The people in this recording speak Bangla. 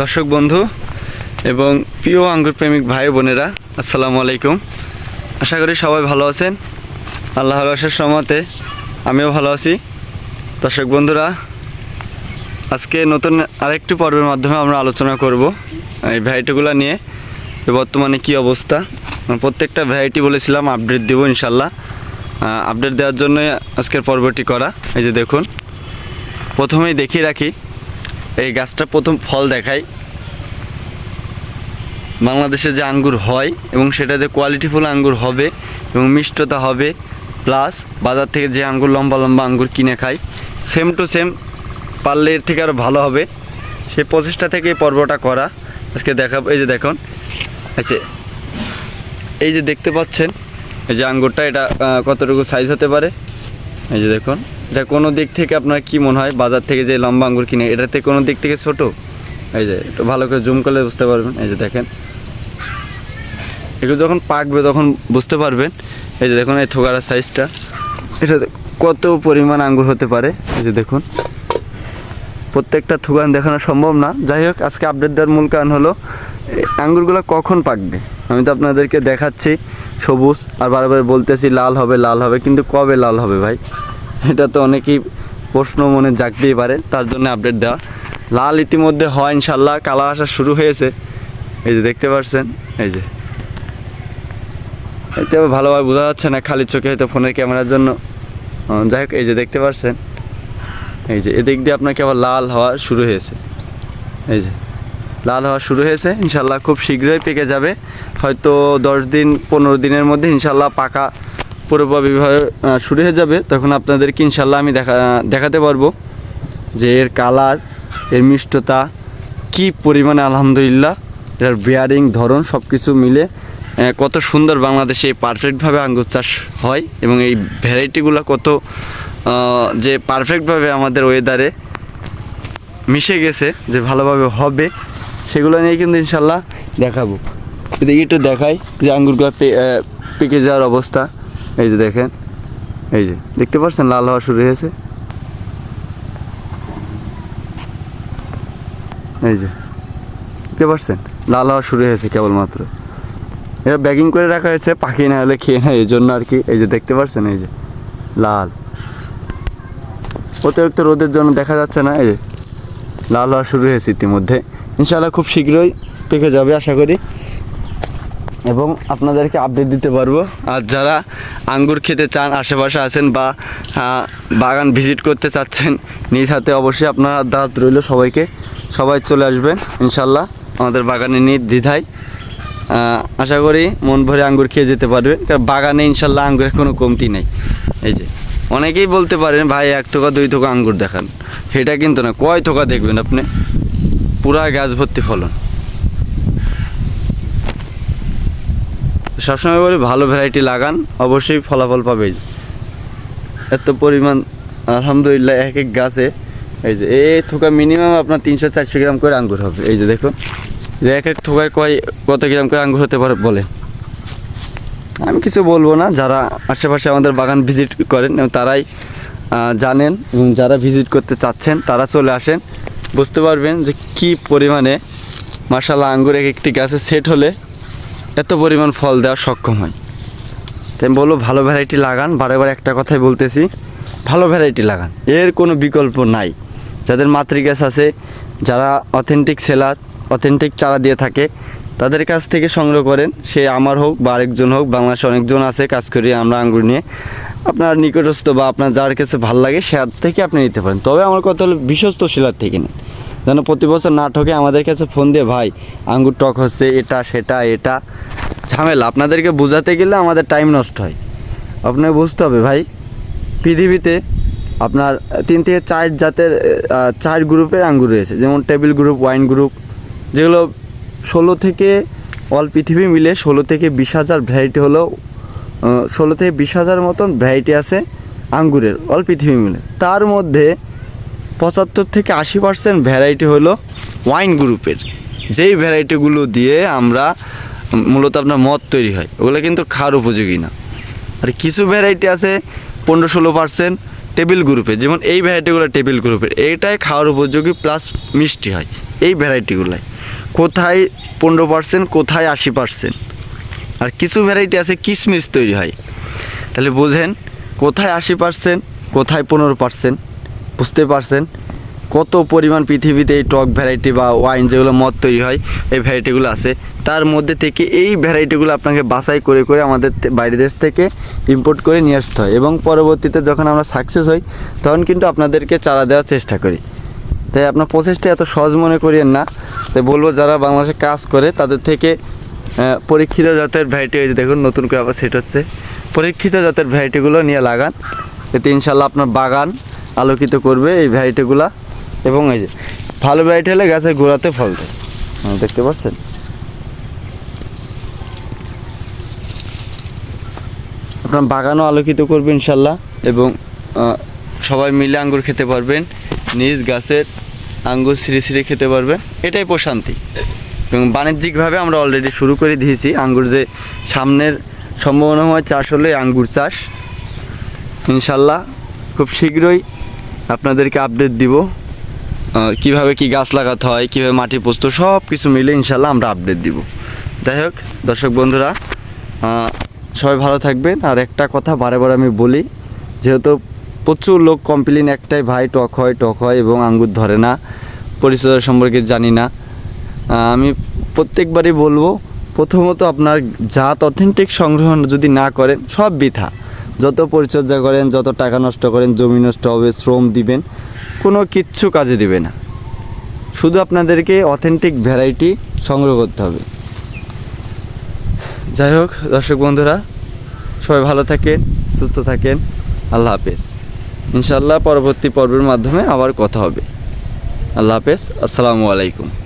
দর্শক বন্ধু এবং প্রিয় আঙ্গুর প্রেমিক ভাই বোনেরা, আসসালামু আলাইকুম। আশা করি সবাই ভালো আছেন। আল্লাহর আশের সমতে আমিও ভালো আছি। দর্শক বন্ধুরা, আজকে নতুন আরেকটি পর্বের মাধ্যমে আমরা আলোচনা করব এই ভ্যারাইটিগুলো নিয়ে বর্তমানে কি অবস্থা। প্রত্যেকটা ভ্যারাইটি বলেছিলাম, আপডেট দেবো ইনশাল্লাহ আপডেট দেওয়ার জন্য আজকের পর্বটি করা। এই যে দেখুন, প্রথমেই দেখিয়ে রাখি এই গাছটা প্রথম ফল দেখাই। বাংলাদেশে যে আঙ্গুর হয় এবং সেটা যে কোয়ালিটিফুল আঙ্গুর হবে এবং মিষ্টতা হবে প্লাস বাজার থেকে যে আঙ্গুর, লম্বা লম্বা আঙ্গুর কিনে খাই সেম টু সেম পারলে এর থেকে আরও ভালো হবে। সেই প্রচেষ্টা থেকে পর্বটা করা। আজকে দেখাবো, এই যে দেখুন আচ্ছা এই যে দেখতে পাচ্ছেন, এই যে আঙ্গুরটা, এটা কতটুকু সাইজ হতে পারে? এই যে দেখুন, এটা কোনো দিক থেকে আপনার কি মনে হয়? বাজার থেকে যে লম্বা আঙ্গুর কিনে, এটাতে কোনো দিক থেকে ছোট? এই যে, একটু ভালো করে জুম করলে বুঝতে পারবেন। এই যে দেখেন। এগুলো যখন পাকবে তখন বুঝতে পারবেন। এই যে দেখুন, এই থোকারার সাইজটা এটা কত পরিমাণ আঙ্গুর হতে পারে? এই যে দেখুন। প্রত্যেকটা থুগান দেখানো সম্ভব না। যাই হোক, আজকে আপডেট দেওয়ার মূল কারণ হলো আঙ্গুরগুলো কখন পাকবে? আমি তো আপনাদেরকে দেখাচ্ছি, সবুজ, আর বারবার বলতেছি লাল হবে লাল হবে, কিন্তু কবে লাল হবে ভাই? এটা তো অনেকেই প্রশ্ন মনে জাগতেই পারে, তার জন্য আপডেট দেওয়া। লাল ইতিমধ্যে হয় ইনশাল্লাহ কালার আসা শুরু হয়েছে। এই যে দেখতে পাচ্ছেন এই যে। এতে ভালোভাবে বোঝা যাচ্ছে না, খালি চোখে হয়তো ফোনের ক্যামেরার জন্য। যাই হোক, এই যে দেখতে পাচ্ছেন এই যে এদিক দিয়ে আপনাকে আবার লাল হওয়া শুরু হয়েছে। এই যে। লাল হওয়া শুরু হয়েছে, ইনশাল্লাহ খুব শীঘ্রই পেকে যাবে। হয়তো দশ দিন, পনেরো দিনের মধ্যে ইনশাল্লাহ পাকা পুরোপুরিভাবে শুরু হয়ে যাবে। তখন আপনাদেরকে ইনশাল্লাহ আমি দেখা, দেখাতে পারব যে এর কালার, এর মিষ্টতা, কি পরিমাণে আলহামদুলিল্লাহ, এর বেয়ারিং ধরন সব কিছু মিলে কত সুন্দর বাংলাদেশে পারফেক্টভাবে আঙ্গুর চাষ হয় এবং এই ভ্যারাইটিগুলো কত যে পারফেক্টভাবে আমাদের ওয়েদারে মিশে গেছে, যে ভালোভাবে হবে। সেগুলো নিয়ে কিন্তু ইনশাল্লাহ দেখাবো। এদিকে একটু দেখাই যে আঙ্গুরগুলো পেকে যাওয়ার অবস্থা, এই যে দেখেন, এই যে, দেখতে পাচ্ছেন লাল হওয়া শুরু হয়েছে? এই যে, দেখতে পাচ্ছেন? লাল হওয়া শুরু হয়েছে কেবলমাত্র। এটা ব্যাগিং করে রাখা হয়েছে, পাখি না হলে খেয়ে নেয় এই জন্য আর কি, এই যে দেখতে পাচ্ছেন, এই যে, লাল। অতিরিক্ত রোদের জন্য দেখা যাচ্ছে না, এই যে, লাল হওয়া শুরু হয়েছে ইতিমধ্যে। ইনশাআল্লাহ খুব শীঘ্রই পেকে যাবে, আশা করি। এবং আপনাদেরকে আপডেট দিতে পারব। আর যারা আঙ্গুর খেতে চান, আশেপাশে আছেন বা বাগান ভিজিট করতে চাচ্ছেন, নিজ হাতে অবশ্যই আপনারা দাঁত রইল সবাইকে। সবাই চলে আসবেন ইনশাল্লাহ আমাদের বাগানে নিয়ে দ্বিধায়। আশা করি মন ভরে আঙ্গুর খেয়ে যেতে পারবেন কারণ বাগানে ইনশাল্লাহ আঙ্গুরের কোনো কমতি নেই। এই যে, অনেকেই বলতে পারেন, ভাই, এক থোকা, দুই থোকা আঙ্গুর দেখান। সেটা কিন্তু না, কয় থোকা দেখবেন আপনি? পুরা গাছ ভর্তি ফলন। সবসময় বলি, ভালো ভ্যারাইটি লাগান, অবশ্যই ফলাফল পাবে এত পরিমাণ, আলহামদুলিল্লাহ, এক এক গাছে, এই যে, এই থোকা মিনিমাম আপনার তিনশো চারশো গ্রাম করে আঙ্গুর হবে। এই যে দেখুন যে এক এক থোকায় কয়, কত গ্রাম করে আঙ্গুর হতে পারে বলে। আমি কিছু বলব না, যারা আশেপাশে আমাদের বাগান ভিজিট করেন তারাই জানেন এবং যারা ভিজিট করতে চাচ্ছেন, তারা চলে আসেন। বুঝতে পারবেন যে কি পরিমাণে মার্শাল আঙ্গুর এক একটি গাছে সেট হলে এত পরিমাণ ফল দেওয়া সক্ষম হয়। তাই আমি বলব, ভালো ভ্যারাইটি লাগান। বারে বারে একটা কথাই বলতেছি, ভালো ভ্যারাইটি লাগান। এর কোনো বিকল্প নাই। যাদের মাতৃগাছ আছে, যারা অথেন্টিক সেলার অথেন্টিক চারা দিয়ে থাকে তাদের কাছ থেকে সংগ্রহ করেন। সে আমার হোক বা আরেকজন হোক, বাংলাদেশে অনেকজন আছে, কাজ করি আমরা আঙ্গুর নিয়ে আপনার নিকটস্থ বা আপনার যার কাছে ভালো লাগে সে থেকে আপনি নিতে পারেন। তবে আমার কথা হলো বিশ্বস্ত শিলার থেকে নিন। যেন প্রতি বছর না ঠকে আমাদের কাছে ফোন দিয়ে, ভাই, আঙ্গুর টক হচ্ছে, এটা, সেটা, এটা। ঝামেলা। আপনাদেরকে বোঝাতে গেলে আমাদের টাইম নষ্ট হয়। আপনাকে বুঝতে হবে, ভাই, পৃথিবীতে আপনার তিন থেকে চার জাতের চার গ্রুপের আঙ্গুর রয়েছে। যেমন টেবিল গ্রুপ, ওয়াইন গ্রুপ, যেগুলো ষোলো থেকে অল পৃথিবী মিলে ষোলো থেকে বিশ হাজার ভ্যারাইটি হলো ষোলো থেকে বিশ হাজার মতন ভ্যারাইটি আছে আঙ্গুরের, অল পৃথিবী মিলে। তার মধ্যে পঁচাত্তর থেকে আশি পার্সেন্ট ভ্যারাইটি হলো ওয়াইন গ্রুপের যেই ভ্যারাইটিগুলো দিয়ে আমরা মূলত আপনার মদ তৈরি হয়, ওগুলো কিন্তু খাওয়ার উপযোগী না। আর কিছু ভ্যারাইটি আছে পনেরো ষোলো পার্সেন্ট টেবিল গ্রুপের যেমন এই ভ্যারাইটিগুলো টেবিল গ্রুপের এইটাই খাওয়ার উপযোগী প্লাস মিষ্টি হয়, এই ভ্যারাইটিগুলাই কোথায় পনেরো পার্সেন্ট কোথায় আশি পার্সেন্ট আর কিছু ভ্যারাইটি আছে কিশমিশ তৈরি হয়। তাহলে বুঝেন, কোথায় আশি পার্সেন্ট কোথায় পনেরো পার্সেন্ট বুঝতে পারছেন? কত পরিমাণ পৃথিবীতে এই টক ভ্যারাইটি বা ওয়াইন যেগুলো মদ তৈরি হয়, এই ভ্যারাইটিগুলো আছে। তার মধ্যে থেকে এই ভ্যারাইটিগুলো আপনাকে বাছাই করে করে আমাদের বাইরের দেশ থেকে ইম্পোর্ট করে নিয়ে আসতে হয়। এবং পরবর্তীতে যখন আমরা সাকসেস হই, তখন কিন্তু আপনাদেরকে চারা দেওয়ার চেষ্টা করি। তাই আপনার প্রসেসটা এত সহজ মনে করিয়েন না। তাই বলব যারা বাংলাদেশে কাজ করে তাদের থেকে পরীক্ষিত জাতের ভ্যারাইটি হয়েছে দেখুন নতুন করে আবার সেট হচ্ছে। পরীক্ষিত জাতের ভ্যারাইটিগুলো নিয়ে লাগান। এতে ইনশাল্লাহ আপনার বাগান আলোকিত করবে এই ভ্যারাইটিগুলা এবং এই যে ভালো ভ্যারাইটি হলে গাছের গোড়াতে ফল দেয়। হ্যাঁ, দেখতে পাচ্ছেন? আপনার বাগানও আলোকিত করবে ইনশাল্লাহ এবং সবাই মিলে আঙ্গুর খেতে পারবেন। নিজ গাছের আঙ্গুর সিঁড়ি সিঁড়ি খেতে পারবে। এটাই প্রশান্তি। এবং বাণিজ্যিকভাবে আমরা অলরেডি শুরু করে দিয়েছি আঙ্গুর যে সামনের সম্ভাবনাময় চাষ হলে আঙ্গুর চাষ। ইনশাল্লাহ খুব শীঘ্রই আপনাদেরকে আপডেট দিব কীভাবে কি গাছ লাগাতে হয়, কীভাবে মাটি পোস্ত সব কিছু মিলে ইনশাল্লাহ আমরা আপডেট দিব। যাই হোক, দর্শক বন্ধুরা সবাই ভালো থাকবেন। আর একটা কথা বারে বারে আমি বলি, যেহেতু প্রচুর লোক কমপ্লেন একটাই ভাই টক হয় টক হয় এবং আঙ্গুর ধরে না। পরিচর্যা সম্পর্কে জানি না। আমি প্রত্যেকবারই বলব, প্রথমত আপনার জাত অথেন্টিক সংগ্রহ যদি না করেন, সব বৃথা। যত পরিচর্যা করেন, যত টাকা নষ্ট করেন, জমি নষ্ট হবে, শ্রম দিবেন, কোনো কিচ্ছু কাজে দিবে না। শুধু আপনাদেরকে অথেন্টিক ভ্যারাইটি সংগ্রহ করতে হবে। যাই হোক, দর্শক বন্ধুরা, সবাই ভালো থাকেন, সুস্থ থাকেন। আল্লাহ হাফেজ। ইনশাল্লাহ পরবর্তী পর্বের মাধ্যমে আবার কথা হবে। আল্লাহ হাফেজ। আসসালামু আলাইকুম।